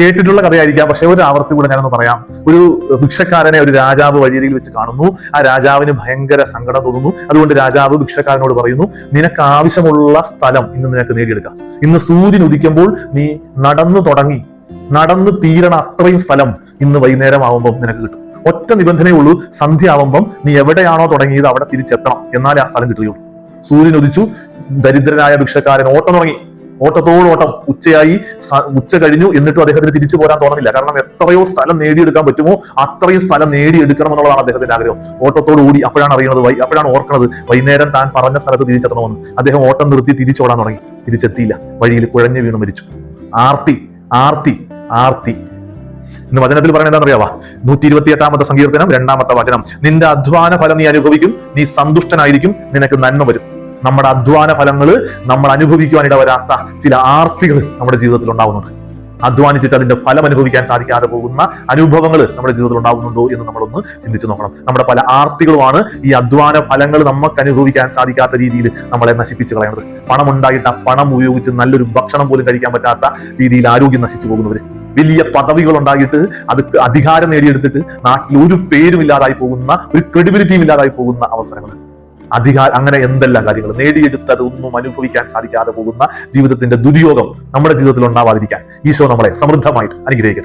കേട്ടിട്ടുള്ള കഥയായിരിക്കാം. പക്ഷെ ഒരു ആവർത്തി കൂടെ ഞാനൊന്ന് പറയാം. ഒരു ഭിക്ഷക്കാരനെ ഒരു രാജാവ് വഴിയരികിൽ വെച്ച് കാണുന്നു. ആ രാജാവിന് ഭയങ്കര സങ്കടം തോന്നുന്നു. അതുകൊണ്ട് രാജാവ് ഭിക്ഷക്കാരനോട് പറയുന്നു നിനക്ക് ആവശ്യമുള്ള സ്ഥലം ഇന്ന് നിനക്ക് നേടിയെടുക്കാം. ഇന്ന് സൂര്യൻ ഉദിക്കുമ്പോൾ നീ നടന്നു തുടങ്ങി. നടന്നു തീരണ അത്രയും സ്ഥലം ഇന്ന് വൈകുന്നേരം ആവുമ്പോൾ നിനക്ക് കിട്ടും. ഒറ്റ നിബന്ധനയേ ഉള്ളൂ സന്ധ്യ ആവുമ്പം നീ എവിടെയാണോ തുടങ്ങിയത് അവിടെ തിരിച്ചെത്തണം. എന്നാലേ ആ സ്ഥലം കിട്ടുകയുള്ളൂ. സൂര്യൻ ഉദിച്ചു. ദരിദ്രനായ ഭിക്ഷക്കാരൻ ഓട്ടം തുടങ്ങി. ഓട്ടത്തോട് ഓട്ടം ഉച്ചയായി ഉച്ച കഴിഞ്ഞു. എന്നിട്ടും അദ്ദേഹത്തിന് തിരിച്ചു പോരാൻ തോന്നുന്നില്ല കാരണം എത്രയോ സ്ഥലം നേടിയെടുക്കാൻ പറ്റുമോ? അത്രയും സ്ഥലം നേടിയെടുക്കണം എന്നുള്ളതാണ് അദ്ദേഹത്തിന്റെ ആഗ്രഹം. ഓട്ടത്തോട് കൂടി അപ്പോഴാണ് അറിയുന്നത് വൈ അപ്പോഴാണ് ഓർക്കുന്നത് വൈകുന്നേരം താൻ പറഞ്ഞ സ്ഥലത്ത് തിരിച്ചെത്തണമെന്ന്. അദ്ദേഹം ഓട്ടം നിർത്തി തിരിച്ചോടാൻ തുടങ്ങി. തിരിച്ചെത്തിയില്ല. വഴിയിൽ കുഴഞ്ഞു വീണ് മരിച്ചു. ആർത്തി ആർത്തി ആർത്തി. ഇന്ന് വചനത്തിൽ പറയുന്നത് എന്താണെന്നറിയാവാ? നൂറ്റി ഇരുപത്തി എട്ടാമത്തെ സങ്കീർത്തനം രണ്ടാമത്തെ വചനം. നിന്റെ അധ്വാന ഫലം നീ അനുഭവിക്കും നീ സന്തുഷ്ടനായിരിക്കും നിനക്ക് നന്മ വരും. നമ്മുടെ അധ്വാന ഫലങ്ങൾ നമ്മൾ അനുഭവിക്കുവാൻ ഇടവരാത്ത ചില ആർത്തികൾ നമ്മുടെ ജീവിതത്തിൽ ഉണ്ടാകുന്നുണ്ട് അധ്വാനിച്ചിട്ട് അതിന്റെ ഫലം അനുഭവിക്കാൻ സാധിക്കാതെ പോകുന്ന അനുഭവങ്ങൾ നമ്മുടെ ജീവിതത്തിൽ ഉണ്ടാകുന്നുണ്ടോ എന്ന് നമ്മളൊന്ന് ചിന്തിച്ചു നോക്കണം. നമ്മുടെ പല ആർത്തികളുമാണ് ഈ അധ്വാന ഫലങ്ങൾ നമുക്ക് അനുഭവിക്കാൻ സാധിക്കാത്ത രീതിയിൽ നമ്മളെ നശിപ്പിച്ച് കളയുന്നത്. പണം ഉണ്ടായിട്ട് ആ പണം ഉപയോഗിച്ച് നല്ലൊരു ഭക്ഷണം പോലും കഴിക്കാൻ പറ്റാത്ത രീതിയിൽ ആരോഗ്യം നശിച്ചു പോകുന്നവർ വലിയ പദവികൾ ഉണ്ടായിട്ട് അത് അധികാരം നേടിയെടുത്തിട്ട് നാട്ടിൽ ഒരു പേരും ഇല്ലാതായി പോകുന്ന ഒരു ക്രെഡിബിലിറ്റിയും ഇല്ലാതായി പോകുന്ന അവസരങ്ങൾ അധികാര അങ്ങനെ എന്തെല്ലാം കാര്യങ്ങൾ നേടിയെടുത്തത് ഒന്നും അനുഭവിക്കാൻ സാധിക്കാതെ പോകുന്ന ജീവിതത്തിന്റെ ദുര്യോഗം നമ്മുടെ ജീവിതത്തിൽ ഉണ്ടാവാതിരിക്കാൻ ഈശോ നമ്മളെ സമൃദ്ധമായിട്ട് അനുഗ്രഹിക്കട്ടെ.